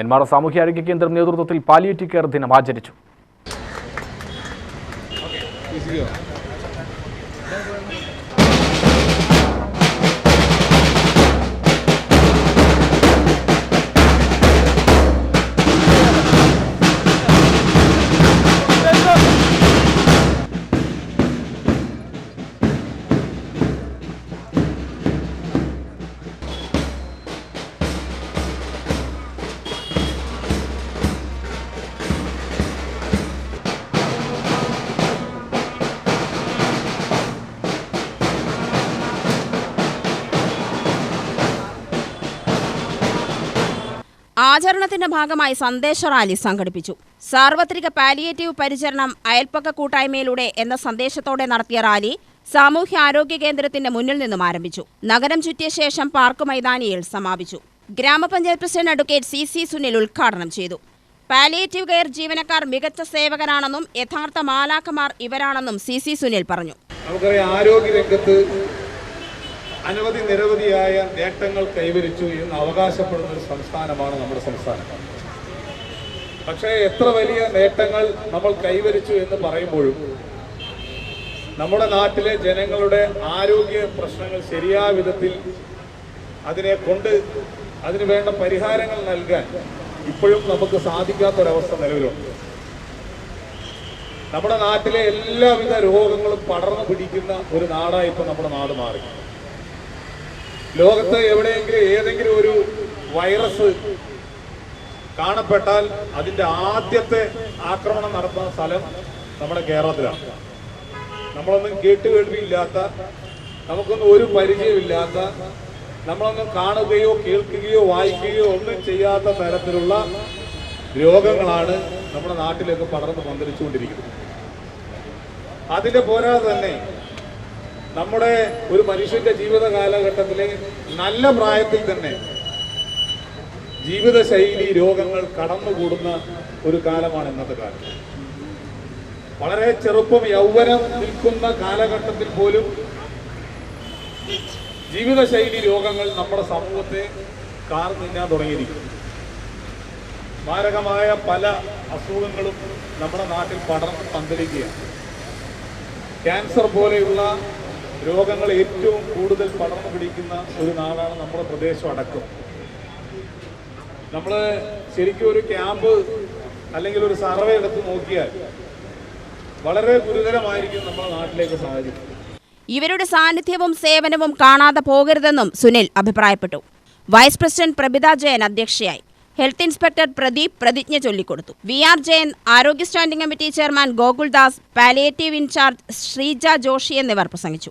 നെന്മാറ സാമൂഹ്യാരോഗ്യ കേന്ദ്രം നേതൃത്വത്തിൽ palliative care ദിനം ആചരിച്ചു. ആചരണത്തിന്റെ ഭാഗമായി സന്ദേശ റാലി സംഘടിപ്പിച്ചു. സാർവത്രിക പാലിയേറ്റീവ് പരിചരണം അയൽപ്പക്ക കൂട്ടായ്മയിലൂടെ എന്ന സന്ദേശത്തോടെ നടത്തിയ റാലി സാമൂഹ്യ ആരോഗ്യ കേന്ദ്രത്തിന്റെ മുന്നിൽ നിന്നും ആരംഭിച്ചു. നഗരം ചുറ്റിയ ശേഷം പാർക്ക് മൈതാനിയിൽ സമാപിച്ചു. ഗ്രാമപഞ്ചായത്ത് president advocate C C Sunil ഉദ്ഘാടനം ചെയ്തു. പാലിയേറ്റീവ് കെയർ ജീവനക്കാർ മികച്ച സേവകരാണെന്നും യഥാർത്ഥ മാലാക്കമാർ ഇവരാണെന്നും സി സി സുനിൽ പറഞ്ഞു. നമുക്കറിയാം ആരോഗ്യ രംഗത്ത് അനവധി നിരവധിയായ നേട്ടങ്ങൾ കൈവരിച്ചു എന്ന് അവകാശപ്പെടുന്ന ഒരു സംസ്ഥാനമാണ് നമ്മുടെ സംസ്ഥാനം. പക്ഷേ എത്ര വലിയ നേട്ടങ്ങൾ നമ്മൾ കൈവരിച്ചു എന്ന് പറയുമ്പോഴും നമ്മുടെ നാട്ടിലെ ജനങ്ങളുടെ ആരോഗ്യ പ്രശ്നങ്ങൾ ശരിയായ വിധത്തിൽ അതിനെ കൊണ്ട് അതിനു വേണ്ട പരിഹാരങ്ങൾ നൽകാൻ ഇപ്പോഴും നമുക്ക് സാധിക്കാത്തൊരവസ്ഥ നിലവിലുണ്ട്. നമ്മുടെ നാട്ടിലെ എല്ലാവിധ രോഗങ്ങളും പടർന്നു പിടിക്കുന്ന ഒരു നാടായി ഇപ്പം നമ്മുടെ നാട് മാറി. ലോകത്ത് എവിടെയെങ്കിലും ഏതെങ്കിലും ഒരു വൈറസ് കാണപ്പെട്ടാൽ അതിന്റെ ആദ്യത്തെ ആക്രമണം നടത്തുന്ന സ്ഥലം നമ്മുടെ കേരളത്തിലാണ്. നമ്മളൊന്നും കേട്ടുകേൾവിയില്ലാത്ത നമുക്കൊന്നും ഒരു പരിചയമില്ലാത്ത നമ്മളൊന്നും കാണുകയോ കേൾക്കുകയോ വായിക്കുകയോ ഒന്നും ചെയ്യാത്ത തരത്തിലുള്ള രോഗങ്ങളാണ് നമ്മുടെ നാട്ടിലേക്ക് പടർന്ന് പന്തലിച്ചുകൊണ്ടിരിക്കുന്നത്. അതിന്റെ പോരാതെ തന്നെ നമ്മുടെ ഒരു മനുഷ്യന്റെ ജീവിത കാലഘട്ടത്തിലെ നല്ല പ്രായത്തിൽ തന്നെ ജീവിതശൈലി രോഗങ്ങൾ കടന്നുകൂടുന്ന ഒരു കാലമാണ് ഇന്നത്തെ കാലം. വളരെ ചെറുപ്പം യൗവനം നിൽക്കുന്ന കാലഘട്ടത്തിൽ പോലും ജീവിതശൈലി രോഗങ്ങൾ നമ്മുടെ സമൂഹത്തെ കാർന്നില്ലാൻ തുടങ്ങിയിരിക്കുന്നു. മാരകമായ പല അസുഖങ്ങളും നമ്മുടെ നാട്ടിൽ പടർന്ന് പന്തലിക്കുകയാണ്. ക്യാൻസർ പോലെയുള്ള രോഗങ്ങൾ ഏറ്റവും കൂടുതൽ പടർന്നു പിടിക്കുന്ന ഒരു നാടാണ് നമ്മുടെ പ്രദേശം അടക്കം. നമ്മൾ ശരിക്കും ഒരു ക്യാമ്പ് അല്ലെങ്കിൽ ഒരു സർവേ എടുത്ത് നോക്കിയാൽ വളരെ ഗുരുതരമായിരിക്കും നമ്മുടെ നാട്ടിലേക്ക് സാഹചര്യം. ഇവരുടെ സാന്നിധ്യവും സേവനവും കാണാതെ പോകരുതെന്നും സുനിൽ അഭിപ്രായപ്പെട്ടു. വൈസ് പ്രസിഡന്റ് പ്രഭിത ജയൻ അധ്യക്ഷയായി. ഹെൽത്ത് ഇൻസ്പെക്ടർ പ്രദീപ് പ്രതിജ്ഞ ചൊല്ലിക്കൊടുത്തു. വി ആർ ജയൻ ആരോഗ്യ standing committee chairman Gokuldas palliative incharge Sreeja Joshi എന്നിവർ പ്രസംഗിച്ചു.